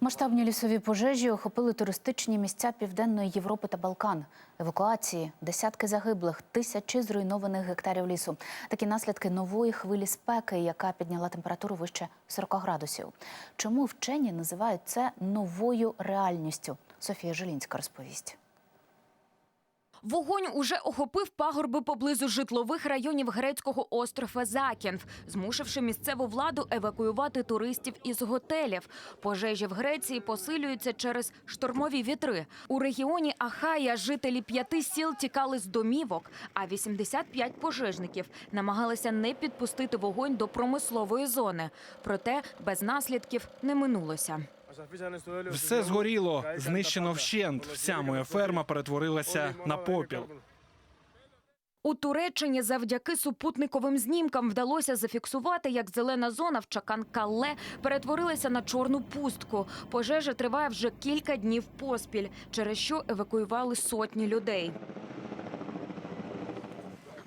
Масштабні лісові пожежі охопили туристичні місця Південної Європи та Балкан. Евакуації, десятки загиблих, тисячі зруйнованих гектарів лісу. Такі наслідки нової хвилі спеки, яка підняла температуру вище 40 градусів. Чому вчені називають це новою реальністю? Софія Жилінська розповість. Вогонь уже охопив пагорби поблизу житлових районів грецького острова Закінф, змусивши місцеву владу евакуювати туристів із готелів. Пожежі в Греції посилюються через штормові вітри. У регіоні Ахая жителі п'яти сіл тікали з домівок, а 85 пожежників намагалися не підпустити вогонь до промислової зони. Проте без наслідків не минулося. Все згоріло, знищено вщент. Вся моя ферма перетворилася на попіл. У Туреччині завдяки супутниковим знімкам вдалося зафіксувати, як зелена зона в Чакан-Калле перетворилася на чорну пустку. Пожежа триває вже кілька днів поспіль, через що евакуювали сотні людей.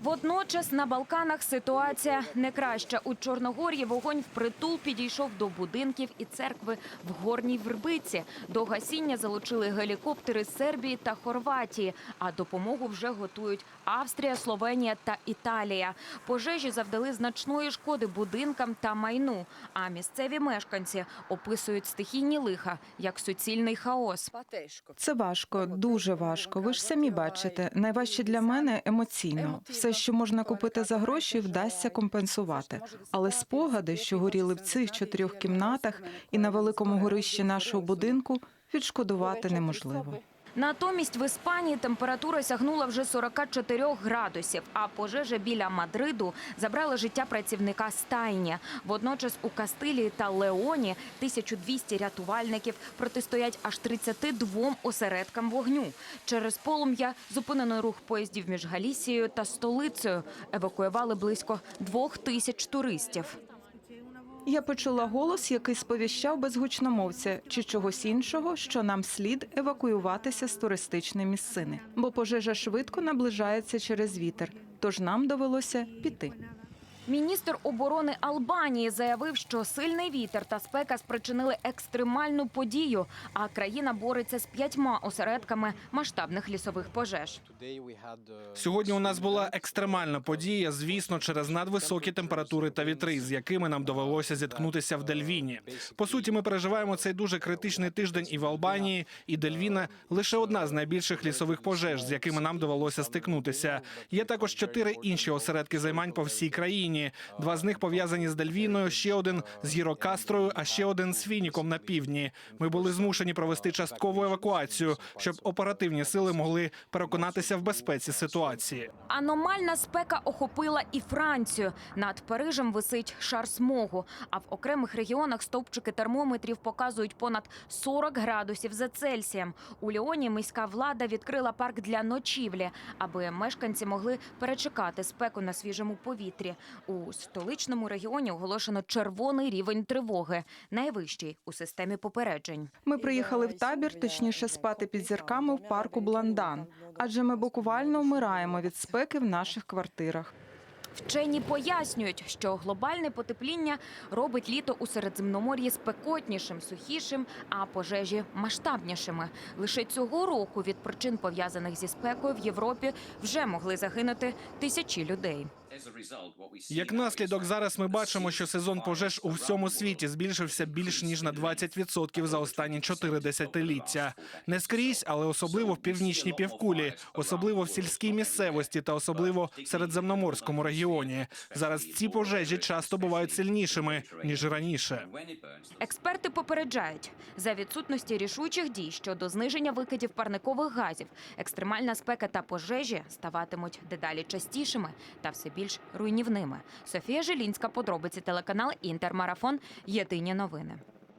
Водночас на Балканах ситуація не краща. У Чорногорії вогонь впритул підійшов до будинків і церкви в Горній Вербиці. До гасіння залучили гелікоптери Сербії та Хорватії, а допомогу вже готують Австрія, Словенія та Італія. Пожежі завдали значної шкоди будинкам та майну. А місцеві мешканці описують стихійні лиха як суцільний хаос. Це важко, дуже важко. Ви ж самі бачите. Найважче для мене емоційно. Все, що можна купити за гроші, вдасться компенсувати. Але спогади, що горіли в цих чотирьох кімнатах і на великому горищі нашого будинку, відшкодувати неможливо. Натомість в Іспанії температура сягнула вже 44 градусів, а пожежа біля Мадриду забрала життя працівника стайні. Водночас у Кастилії та Леоні 1200 рятувальників протистоять аж 32 осередкам вогню. Через полум'я зупинено рух поїздів між Галісією та столицею. Евакуювали близько двох тисяч туристів. Я почула голос, який сповіщав без гучномовця чи чогось іншого, що нам слід евакуюватися з туристичної місцини, бо пожежа швидко наближається через вітер. Тож нам довелося піти. Міністр оборони Албанії заявив, що сильний вітер та спека спричинили екстремальну подію, а країна бореться з п'ятьма осередками масштабних лісових пожеж. Сьогодні у нас була екстремальна подія, звісно, через надвисокі температури та вітри, з якими нам довелося зіткнутися в Дельвіні. По суті, ми переживаємо цей дуже критичний тиждень і в Албанії, і Дельвіна лише одна з найбільших лісових пожеж, з якими нам довелося стикнутися. Є також чотири інші осередки займань по всій країні. Два з них пов'язані з Дельвіною, ще один з Гірокастрою, а ще один з Фініком на півдні. Ми були змушені провести часткову евакуацію, щоб оперативні сили могли переконатися в безпеці ситуації. Аномальна спека охопила і Францію. Над Парижем висить шар смогу. А в окремих регіонах стовпчики термометрів показують понад 40 градусів за Цельсієм. У Ліоні міська влада відкрила парк для ночівлі, аби мешканці могли перечекати спеку на свіжому повітрі. У столичному регіоні оголошено червоний рівень тривоги, найвищий у системі попереджень. Ми приїхали в табір, точніше спати під зірками в парку Бландан, адже ми буквально вмираємо від спеки в наших квартирах. Вчені пояснюють, що глобальне потепління робить літо у Середземномор'ї спекотнішим, сухішим, а пожежі масштабнішими. Лише цього року від причин пов'язаних зі спекою в Європі вже могли загинути тисячі людей. Як наслідок, зараз ми бачимо, що сезон пожеж у всьому світі збільшився більш ніж на 20% за останні чотири десятиліття. Не скрізь, але особливо в північній півкулі, особливо в сільській місцевості та особливо в середземноморському регіоні. Зараз ці пожежі часто бувають сильнішими ніж раніше. Експерти попереджають за відсутності рішучих дій щодо зниження викидів парникових газів. Екстремальна спека та пожежі ставатимуть дедалі частішими та все більш руйнівними. Софія Жилінська, подробиці телеканал Інтермарафон. Єдині новини.